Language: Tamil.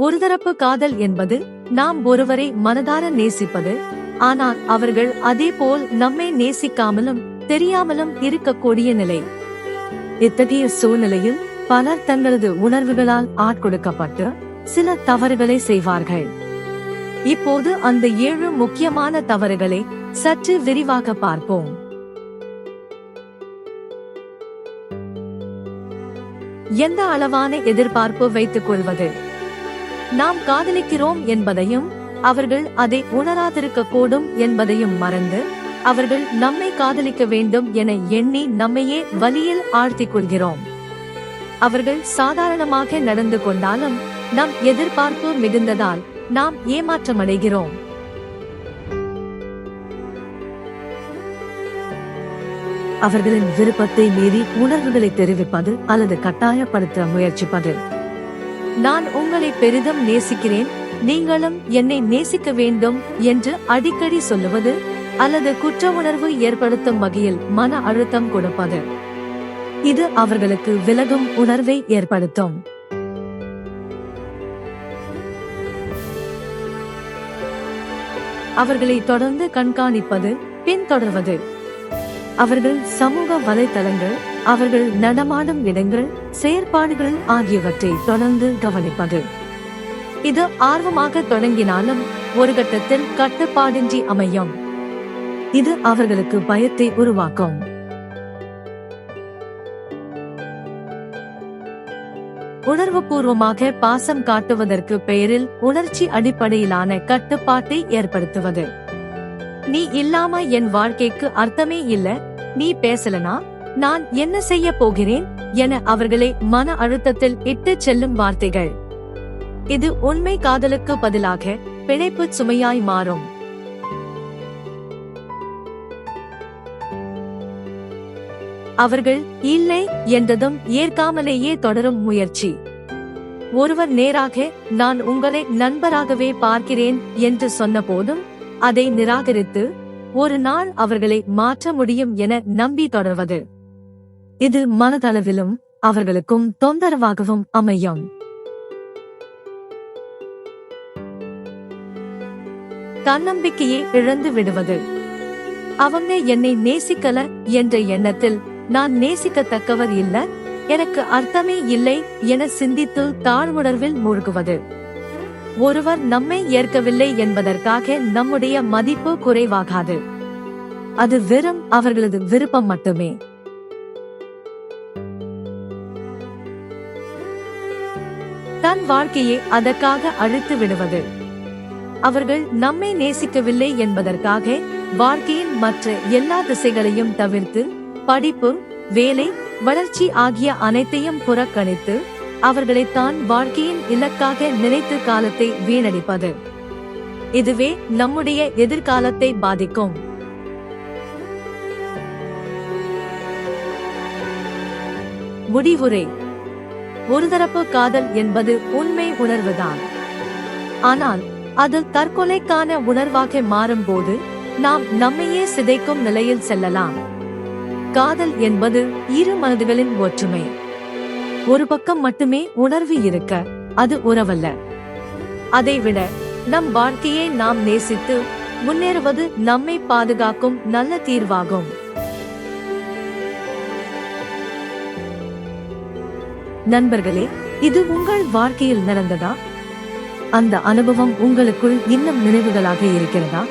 ஒருதரப்பு காதல் என்பது நாம் ஒருவரை மனதார நேசிப்பது. ஆனால் அவர்கள் அதேபோல் நம்மை நேசிக்காமலும் தெரியாமலும் இருக்கக்கூடிய நிலை. இத்தகைய சூழ்நிலையில் பலர் தங்களது உணர்வுகளால் ஆட்கொடுக்கப்பட்டு சில தவறுகளை செய்வார்கள். இப்போது அந்த ஏழு முக்கியமான தவறுகளை சற்று விரிவாக பார்ப்போம். எந்த அளவான எதிர்பார்ப்பு வைத்துக் கொள்வது? நாம் காதலிக்கிறோம் என்பதையும் அவர்கள் அதை உணராதிருக்க கூடும் என்பதையும் மறந்து அவர்கள் நம்மை காதலிக்க வேண்டும் என எண்ணி நம்மையே வலியில் ஆழ்த்திக் கொள்கிறோம் அவர்கள் சாதாரணமாக நடந்து கொண்டாலும் நம் எதிர்பார்ப்பு மிகுந்ததால் நாம் ஏமாற்றமடைகிறோம். அவர்களின் விருப்பத்தை மீறி உணர்வுகளை தெரிவிப்பது அல்லது கட்டாயப்படுத்த முயற்சிப்பது. நான் உங்களை பெரிதும் நேசிக்கிறேன். நீங்களும் என்னை நேசிக்க வேண்டும் என்று அடிக்கடி சொல்லுவது அல்லது குற்ற உணர்வு ஏற்படுத்தும் வகையில் மன அழுத்தம் கொடுப்பது. இது அவர்களுக்கு விலகும் உணர்வை ஏற்படுத்தும். அவர்களை தொடர்ந்து கண்காணிப்பது பின்தொடர்வது. அவர்கள் சமூக வலைதளங்கள் அவர்கள் நடமாடும் இடங்கள் செயற்பாடுகள் ஆகியவற்றை தொடர்ந்து கவனிப்பது. இது ஆர்வமாக தொடங்கினாலும் ஒரு கட்டத்தில் கட்டுப்பாடின்றி அமையும். இது அவர்களுக்கு பயத்தை உருவாக்கும். உணர்வுபூர்வமாக பாசம் காட்டுவதற்கு பெயரில் உணர்ச்சி அடிப்படையிலான கட்டுப்பாட்டை ஏற்படுத்துவது. நீ இல்லாம என் வாழ்க்கைக்கு அர்த்தமே இல்ல. நீ பேசலனா? நான் என்ன செய்ய போகிறேன்? என அவர்களை மன அழுத்தத்தில் இட்டு செல்லும் வார்த்தைகள். இது உண்மை காதலுக்கு பதிலாக பிழைப்பு சுமையாய் மாறும். அவர்கள் இல்லை என்றதும் ஏற்காமலேயே தொடரும் முயற்சி. ஒருவர் நேராக நான் உங்களை நண்பராகவே பார்க்கிறேன் என்று சொன்னபோதும் அதை நிராகரித்து ஒரு நாள் அவர்களை மாற்ற முடியும் என நம்பி தொடர்வது. இது மனதளவிலும் அவர்களுக்கும் தொந்தரவாகவும் அமையும். தன்னம்பிக்கையை இழந்து விடுவது. அவங்க என்னை நேசிக்கல என்ற எண்ணத்தில் நான் நேசிக்கத்தக்கவர் இல்ல எனக்கு அர்த்தமே இல்லை என சிந்தித்து தாழ்வுணர்வில் மூழ்குவது. ஒருவர் நம்மை ஏற்கவில்லை என்பதற்காக நம்முடைய மதிப்பு குறைவாகாது. அது வெறும் அவர்களது விருப்பம் மட்டுமே. தன் வாழ்க்கையை அதற்காக அழித்து விடுவது. அவர்கள் நம்மை நேசிக்கவில்லை என்பதற்காக வாழ்க்கையின் மற்ற எல்லா திசைகளையும் தவிர்த்து படிப்பு வேலை வளர்ச்சி ஆகிய அனைத்தையும் புறக்கணித்து அவர்களை தான் வாழ்க்கையின் இலக்காக நினைத்து காலத்தை வீணடிப்பது. இதுவே நம்முடைய எதிர்காலத்தை பாதிக்கும். முடிவுரை. ஒருதரப்பு காதல் என்பது உண்மை உணர்வுதான். ஆனால் அது தற்கொலைக்கான உணர்வாக மாறும்போது நாம் நம்மையே சிதைக்கும் நிலையில் செல்லலாம். காதல் என்பது இரு மனதுகளின் ஒற்றுமை. ஒரு பக்கம் மட்டுமே உணர்வு இருக்க அது உறவல்ல. அதைவிட நம் வாழ்க்கையை நாம் நேசித்து முன்னேறுவது நம்மை பாதுகாக்கும் நல்ல தீர்வாகும். நண்பர்களே இது உங்கள் வாழ்க்கையில் நடந்ததா? அந்த அனுபவம் உங்களுக்குள் இன்னும் நினைவுகளாக இருக்கிறதா?